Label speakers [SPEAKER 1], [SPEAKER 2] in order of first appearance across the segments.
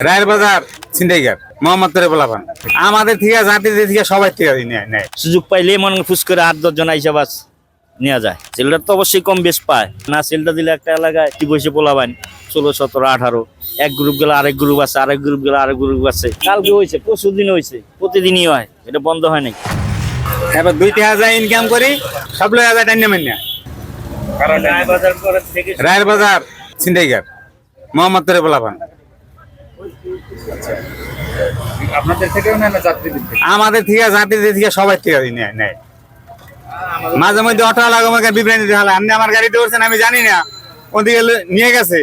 [SPEAKER 1] রায়ের বাজার ছিনতাইগার মোহাম্মদ করে বলাবান আমাদের থেকে জাতি থেকে সবাই থেকে নেয়
[SPEAKER 2] সুযোগ পাইলে মনে ফুস করে আট দশজন আইসা বাস নেওয়া যায়। সেলটার তো অবশ্যই কম বেশ পায়। না সেলটা দিলে একটা এলাকায় কি বসে পোলাবান ষোলো সতেরো আঠারো। এক গ্রুপ গেলে আরেক গ্রুপ আছে আরেক গ্রুপ গেলে আরেক গ্রুপ আছে। কালকে হয়েছে পরশু দিন হয়েছে প্রতিদিনই হয়। এটা বন্ধ হয় নাই
[SPEAKER 1] এবার দুই তিন হাজার ইনকাম করি সব লোক হাজার টাইম নেবেন না। রায়ের বাজার ছিনতাইগার মোহাম্মদ করে বলাবান
[SPEAKER 3] আপনাদের থেকেও নেয় না যাত্রীদের থেকে?
[SPEAKER 1] আমাদের থেকে জাতি থেকে সবাই থেকে নেয় নেয়। মাঝে মধ্যে অটো লাগামাকে বিভ্রান্তি দেখালে আপনি আমার গাড়িতে উঠছেন আমি জানি না। ওদিকে নিয়ে গেছে।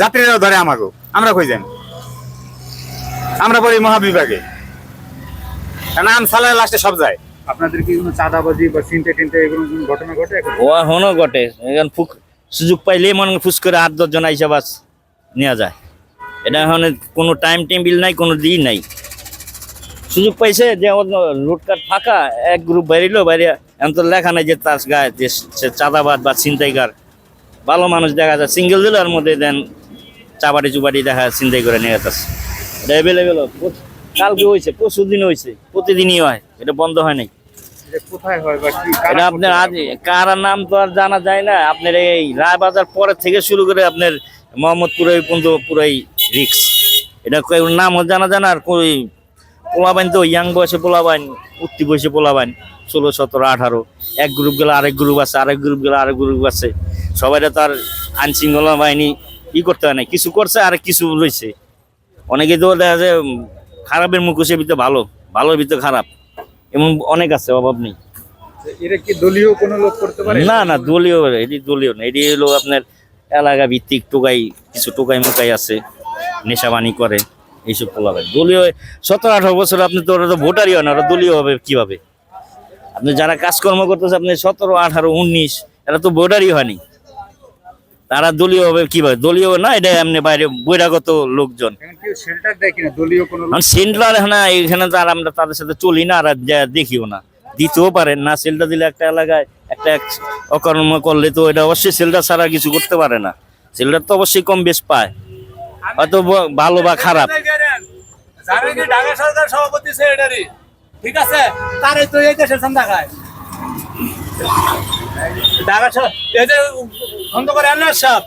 [SPEAKER 1] যাত্রীরাও ধরে আমাকে। আমরা কই জানি আমরা পড়ি মহাবিভাগে। নাম সালায় লাস্টে সব যায়।
[SPEAKER 3] আপনাদের কি কোনো চাঁদাবাজি বা চিনতে টিনতে এগুলো কোনো ঘটনা ঘটে
[SPEAKER 2] ও এখনও ঘটে। এখন ফুক সুযোগ পাইলে মনে ফুস করে আট দশজন আইসা বাস নেওয়া যায়। এটা এখন কোনো টাইম টেবিল নাই কোনো দিন নাই। সুযোগ পাইছে যে লুটকাট ফাঁকা এক গ্রুপ বাইরিল বাইরে এখন তো লেখা নাই যে তার গায়ে যে সে চাঁদাবাদ বা ছিনতাইকার। ভালো মানুষ দেখা যায় সিঙ্গেল দিল আর মধ্যে দেন চাবাড়ি চুবাড়ি দেখা ছিনতাই করে নিয়ে যাচ্ছে এটা অ্যাভেলেবেল কালকে হয়েছে পরশু দিন হয়েছে প্রতিদিনই হয় এটা বন্ধ হয় নাই।
[SPEAKER 3] এটা হয়
[SPEAKER 2] আপনার আজ কার নাম তো আর জানা যায় না আপনার এই রায়বাজার পরের থেকে শুরু করে আপনার মোহাম্মদপুর পর্যন্ত পুরাই রিক্স। এটা নামও জানা জানা আর কই পোলাবাইন তো ইয়াং বয়সে পোলাবাইন উঠতি বয়সে পোলাবাইন ষোলো সতেরো আঠারো। এক গ্রুপ গেলে আরেক গ্রুপ আছে আরেক গ্রুপ গেলে আরেক গ্রুপ আছে। সবাই তো আর আইন বাহিনী ই করতে হয় না কিছু করছে আর কিছু রয়েছে। অনেকে তো দেখা যায় খারাপের মুখোশের ভিতরে ভালো ভালোর ভিতরে খারাপ। এমন অনেক আছে অভাব নেই।
[SPEAKER 3] এটা কি দলীয় কোনো লোক করতে পারে?
[SPEAKER 2] না না দলীয় এটি দলীয় না এটি হলো আপনার এলাকা ভিত্তিক টোকাই কিছু টোকাই মোকাই আছে। নেশাবানি করে এইসব পোলাবে দলীয় সতেরো আঠারো বছর আপনি তো ওরা তো ভোটারই হয় না ওরা দলীয় হবে কীভাবে? আপনি যারা কাজকর্ম করতেছে আপনি সতেরো আঠারো উনিশ এরা তো ভোটারই হয়নি। তারা দলীয় হবে কীভাবে? দলীয় না এটা এমনি বাইরে বহিরাগত লোকজন। সেন্ট্রাল না এখানে তো আর আমরা তাদের সাথে চলি না আর দেখিও না। দিতেও পারেন না সেলটা দিলে একটা এলাকায় একটা এক- অকর্ম করলে তো এটা অবশ্যই সেলটা ছাড়া কিছু করতে পারে না। সেলটার তো অবশ্যই কম বেশ পায়। হয়তো ভালো বা খারাপ।
[SPEAKER 4] জানেন। কি ঢাকা সরকার সভাপতি সেক্রেটারি? ঠিক আছে? তারই তো এই দেশের চান্দা খায়। ঢাকা এই যে খন্দকার আনার সাহেব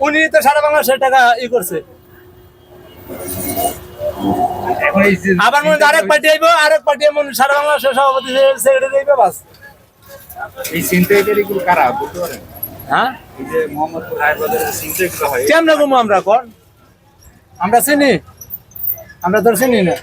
[SPEAKER 4] উনি তো সারা বাংলাদেশের টাকা ই করছে। আবার মনে আরেক পার্টি আইবো আরেক পার্টি এমন সারা বাংলাদেশের সভাপতি সেক্রেটারি আইবে বাস।
[SPEAKER 3] এই চিন্তাইকারী গুলো কারা? বলতে পারেন।
[SPEAKER 4] হ্যাঁ?
[SPEAKER 3] এই যে মোহাম্মদপুর হায়দ্রাবাদের চিন্তাইগুলো হয়।
[SPEAKER 4] কেমন ঘুমো আমরা কোন আমরা চিনি? আমরা তো চিনি না।